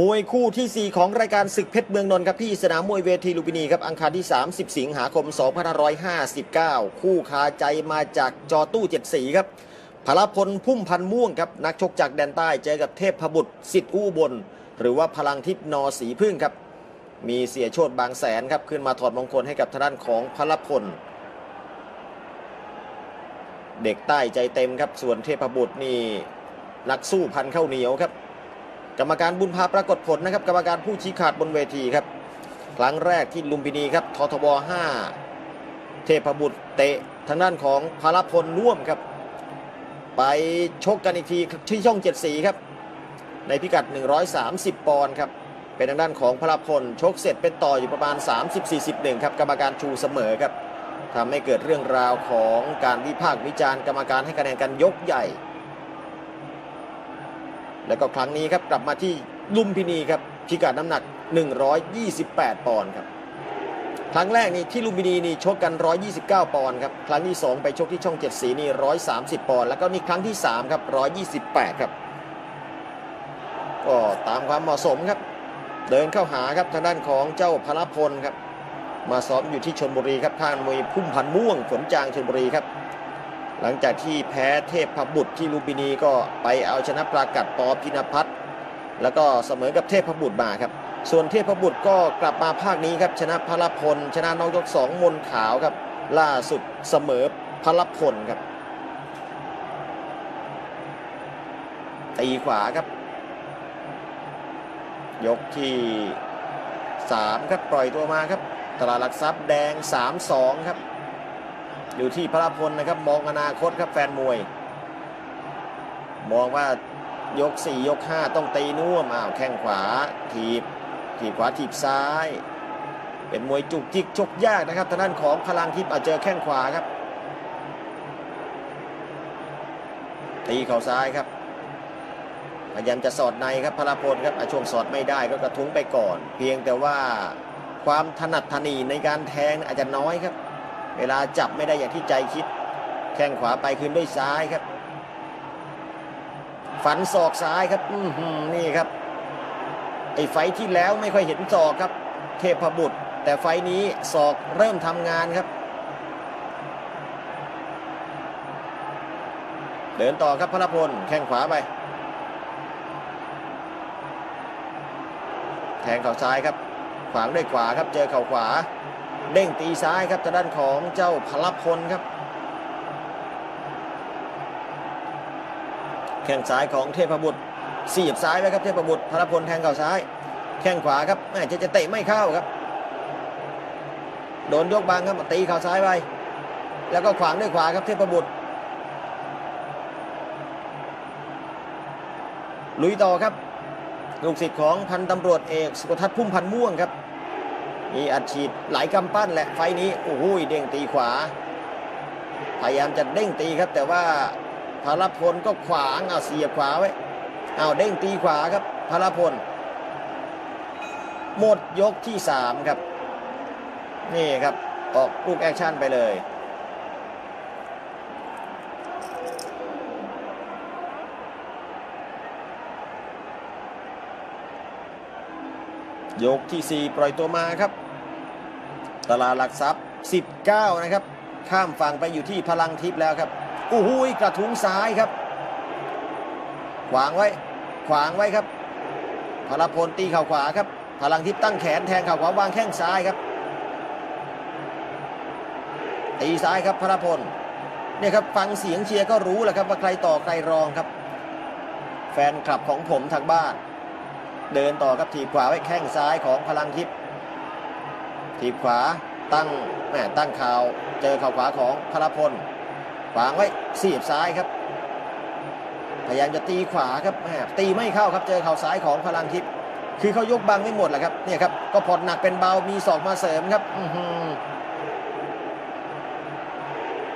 มวยคู่ที่ 4 ของรายการศึกเพชรเมืองนนท์ครับที่สนามมวยเวทีลุมพินีครับอังคารที่ 30 สิงหาคม 2559 คู่คาใจมาจากจอตู้เจ็ดสีครับพลพลพุ่มพันม่วงครับนักชกจากแดนใต้เจอกับเทพบุตรสิทธิ์อู้บน หรือว่าพลังทิพนอสีพึ่งครับ มีเสียโชดบางแสนครับขึ้นมาถอดมงคลให้กับทางด้านของพลพล เด็กใต้ใจเต็มครับส่วนเทพบุตรนี่นักสู้พันเข้าเหนียวครับ กรรมการบุญพาปรากฏผลนะครับ กรรมการผู้ชี้ขาดบนเวทีครับ ครั้งแรกที่ลุมพินีครับททบ5เทพบุตรเตะทางด้านของพลพลน่วมครับ ไปชกกันอีกทีที่ช่องเจ็ดสีครับ ในพิกัด 130 ปอนด์ครับ เป็นทางด้านของพลพลชกเสร็จเป็นต่ออยู่ประมาณ 30-41ครับกรรมการชูเสมอครับทำให้เกิดเรื่องราวของการวิพากษ์วิจารณ์กรรมการให้คะแนนกันยกใหญ่ แล้วก็ครั้งนี้ครับกลับมาที่ลุมพินีครับพิกัดน้ำหนัก 128 ปอนด์ครับครั้งแรกนี่ที่ลุมพินีนี่ชกกัน 129 ปอนด์ครับครั้งที่ 2 ไปชกที่ช่องเจ็ดสีนี่ 130 ปอนด์แล้วก็นี่ครั้งที่ 3 ครับ 128 ครับ ก็ตามความเหมาะสมครับ เดินเข้าหาครับทางด้านของเจ้าพลพลครับ มาซ้อมอยู่ที่ชนบุรีครับข้างมวยพุ่มพันม่วงฝนจางชนบุรีครับ หลังจากที่แพ้เทพพบุตรที่ลุมพินีก็ไปเอาชนะปรากัดปอพินพัฒน์แล้วก็เสมอกับเทพพบุตรมาครับ ส่วนเทพบุตรก็กลับมาภาคนี้ครับชนะพลพล ชนะน้องยกสองมนขาวครับ ล่าสุดเสมอพลพลครับ ตีขวาครับ ยกที่3ครับปล่อยตัวมาครับ ตลาดหลักทรัพย์แดง 3-2 ครับ อยู่ที่พระพลนะครับมองอนาคตครับแฟนมวย มองว่ายก 4 ยก 5 ต้องตีน่วมอ้าวแข้งขวาถีบถีบขวาถีบซ้าย เป็นมวยจุกจิกชกยากนะครับทางด้านของพลังทิพย์อาจเจอแข้งขวาครับ ตีเข่าซ้ายครับพยายามจะสอดในครับพลพลครับอะช่วงสอดไม่ได้ก็กระทุ้งไปก่อน เพียงแต่ว่าความถนัดถนีในการแทงอาจจะน้อยครับ เวลาจับไม่ได้อย่างที่ใจคิด แข้งขวาไปคืนด้วยซ้ายครับ ฝันศอกซ้ายครับ อืนี่ครับ ไอ้ไฟที่แล้วไม่ค่อยเห็นศอกครับ เทพบุตร แต่ไฟนี้ศอกเริ่มทำงานครับ เดินต่อครับพลพล แข้งขวาไป แทงเข่าซ้ายครับ ขวางด้วยขวาครับ เจอเข่าขวา เด้งตีซ้ายครับทางด้านของเจ้าพลพลครับ แข้งซ้ายของเทพบุตรเสียบซ้ายไว้ครับเทพบุตรพลพลแทงเข่าซ้าย แข้งขวาครับแม่จะจะเตะไม่เข้าครับโดนยกบังครับตีเข่าซ้ายไปแล้วก็ขวางด้วยขวาครับเทพบุตรลุยต่อครับ ลูกศิษย์ของพันตำรวจเอกสุกทัศน์พุ่มพันม่วงครับ มีอัดฉีดหลายกำปั้นแหละไฟนี้โอ้โหเด้งตีขวา พยายามจะเด้งตีครับ แต่ว่าพลพลก็ขวางเอาเสียบขวาไว้เอาเด้งตีขวาครับพลพลหมดยกที่สามครับ นี่ครับ ออกลูกแอคชั่นไปเลย ยกที่ 4 ปล่อยตัวมาครับ ตลาดหลักทรัพย์ 19 นะครับ ข้ามฝั่งไปอยู่ที่พลังทิพย์แล้วครับอู้หูยกระทุ้งซ้ายครับ ขวางไว้ ขวางไว้ครับ พลพลตีเข่าขวาครับ พลังทิพย์ตั้งแขนแทงเข่าขวาวางแข้งซ้ายครับ ตีซ้ายครับพลพลเนี่ยครับฟังเสียงเชียร์ก็รู้แหละครับว่าใครต่อใครรองครับ แฟนคลับของผมทางบ้าน เดินต่อครับถีบขวาไว้แข้งซ้ายของพลังทิพย์ถีบขวาตั้งแหมตั้งข่าวเจอเข่าขวาของพลพลขวางไว้เสียบซ้ายครับพยายามจะตีขวาครับแหมตีไม่เข้าครับเจอเข่าซ้ายของพลังทิพย์คือเขายกบังไม่หมดแหละครับเนี่ยครับก็ผ่อนหนักเป็นเบามีศอกมาเสริมครับอื้อหือ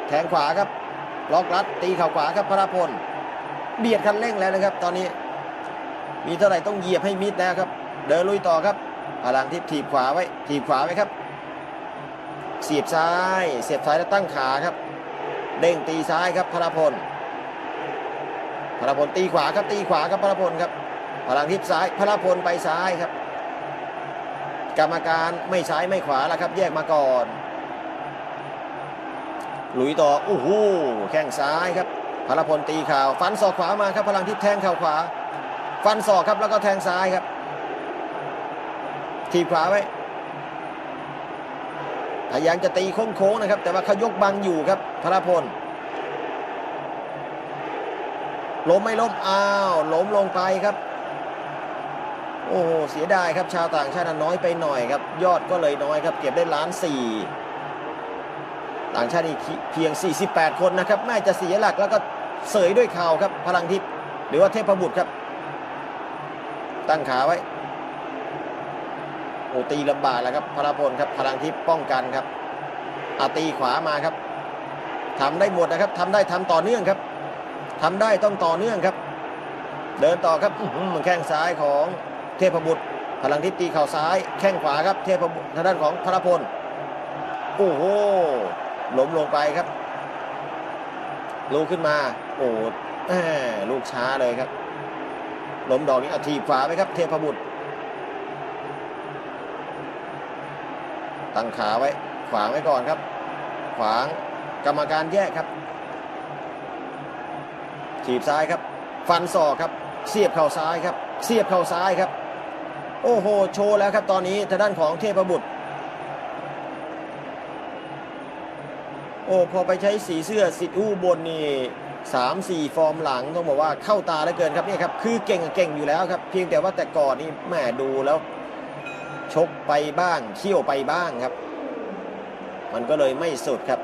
แทงขวาครับล็อกรัดตีเข่าขวาครับพลพลเบียดคันเร่งแล้วนะครับ ตอนนี้ มีเท่าไหร่ต้องเหยียบให้มิดแล้วครับ เดินลุยต่อครับพลังทิพย์ถีบขวาไว้ ถีบขวาไว้ครับ เสียบซ้าย เสียบซ้ายแล้วตั้งขาครับ เด้งตีซ้ายครับพลพลพลพลตีขวาครับตีขวาครับพลพลครับพลังทิพย์ซ้ายพระพลไปซ้ายครับ กรรมการไม่ซ้ายไม่ขวาแล้วครับ แยกมาก่อน หลุยต่อโอ้โหแข้งซ้ายครับพลพลตีข่าวฟันศอกขวามาครับพลังทิพย์แทงเข่าขวา ฟันศอกครับแล้วก็แทงซ้ายครับ ทีบขวาไว้พยายามจะตีโค้งๆนะครับ แต่ว่าเขายกบังอยู่ครับพลพลล้มไม่ล้มอ้าวล้มลงไปครับ โอ้โหเสียดายครับชาวต่างชาติน้อยไปหน่อยครับ ยอดก็เลยน้อยครับ เก็บได้ล้านสี่ต่างชาติอีกเพียง 48 คนนะครับน่าจะเสียหลักแล้วก็เสยด้วยเข่าครับ พลังทิพย์หรือว่าเทพบุตรครับ ตั้งขาไว้โอ้ตีลำบากแล้วครับพลพลครับพลังทิพย์ป้องกันครับอาตีขวามาครับทำได้หมดนะครับทำได้ทำต่อเนื่องครับทำได้ต้องต่อเนื่องครับ เดินต่อครับอื้อหือแข้งซ้ายของเทพบุตร พลังทิพย์ตีเข่าซ้าย แข้งขวาครับ เทพบุตรทางด้านของพลพลโอ้โหล้มลงไปครับลูกขึ้นมา โอ้ลูกช้าเลยครับ ล้มดอกนี้อาทีบขวาไปครับ เทพบุตร ตั้งขาไว้ ขวางไว้ก่อนครับ ขวางกรรมการแยกครับ ถีบซ้ายครับ ฟันศอกครับ เสียบเข่าซ้ายครับ เสียบเข่าซ้ายครับ โอ้โห โชว์แล้วครับ ตอนนี้ทางด้านของเทพบุตรโอ้พอไปใช้สีเสื้อสิทธิ์อู้บนนี่ สามสี่ฟอร์มหลังต้องบอกว่าเข้าตาเหลือเกินครับนี่ครับคือเก่งเก่งอยู่แล้วครับเพียงแต่ว่าแต่ก่อนนี่แหมดูแล้ว ชกไปบ้างเขี่ยวไปบ้างครับ มันก็เลยไม่สุดครับ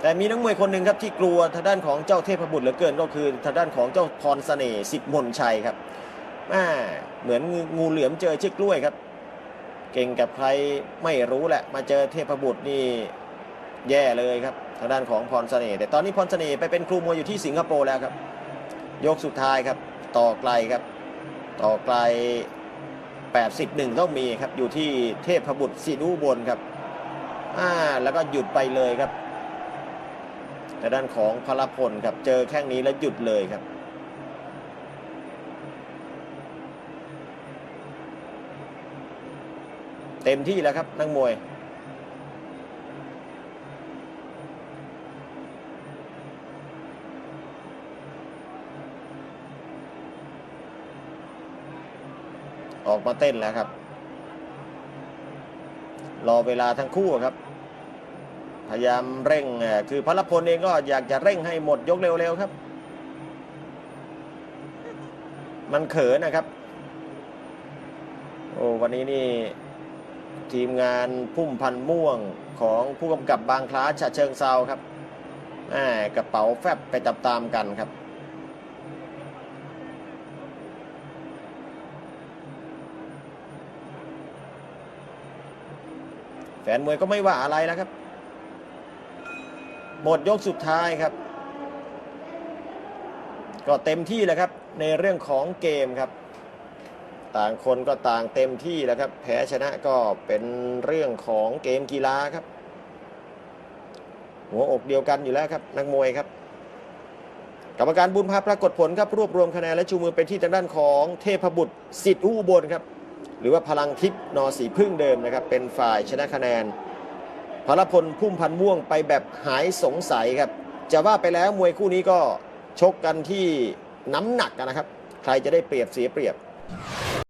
แต่มีนักมวยคนหนึ่งครับที่กลัวทางด้านของเจ้าเทพบุตรเหลือเกินก็คือทางด้านของเจ้าพรเสน่ห์สิทธิ์มนชัยครับแหมเหมือนงูเหลือมเจอเชือกกล้วยครับ เก่งกับใครไม่รู้แหละ มาเจอเทพบุตรนี่แย่เลยครับ ทางด้านของพรเสน่ห์แต่ตอนนี้พรเสน่ห์ไปเป็นครูมวยอยู่ที่สิงคโปร์แล้วครับ ยกสุดท้ายครับต่อไกลครับ ต่อไกล 81 ต้องมีครับ อยู่ที่เทพบุตรสีนูบนครับอ่าแล้วก็หยุดไปเลยครับแต่ด้านของพลพลครับเจอแข้งนี้แล้วหยุดเลยครับเต็มที่แล้วครับนักมวย ออกมาเต้นแล้วครับ รอเวลาทั้งคู่ครับ พยายามเร่งคือพลพลเองก็อยากจะเร่งให้หมดยกเร็วๆครับ มันเขินนะครับ โอ้วันนี้นี่ทีมงานพุ่มพันม่วงของผู้กำกับบางคล้าฉะเชิงเซาครับแหมกระเป๋าแฟบไปตามๆกันครับ แฟนมวยก็ไม่ว่าอะไรแล้วครับ หมดยกสุดท้ายครับ ก็เต็มที่แล้วครับ ในเรื่องของเกมครับ ต่างคนก็ต่างเต็มที่แล้วครับ แพ้ชนะก็เป็นเรื่องของเกมกีฬาครับ หัวอกเดียวกันอยู่แล้วครับ นักมวยครับกรรมการบุญพาปรากฏผลครับรวบรวมคะแนนและชูมือไปที่ทางด้านของเทพบุตรสิทธิ์อู้อุบลครับ หรือว่าพลังทิพย์นอสีพึ่งเดิมนะครับ เป็นฝ่ายชนะคะแนนพลพลพุ่มพันม่วงไปแบบหายสงสัยครับ จะว่าไปแล้วมวยคู่นี้ก็ชกกันที่น้ำหนักนะครับ ใครจะได้เปรียบเสียเปรียบ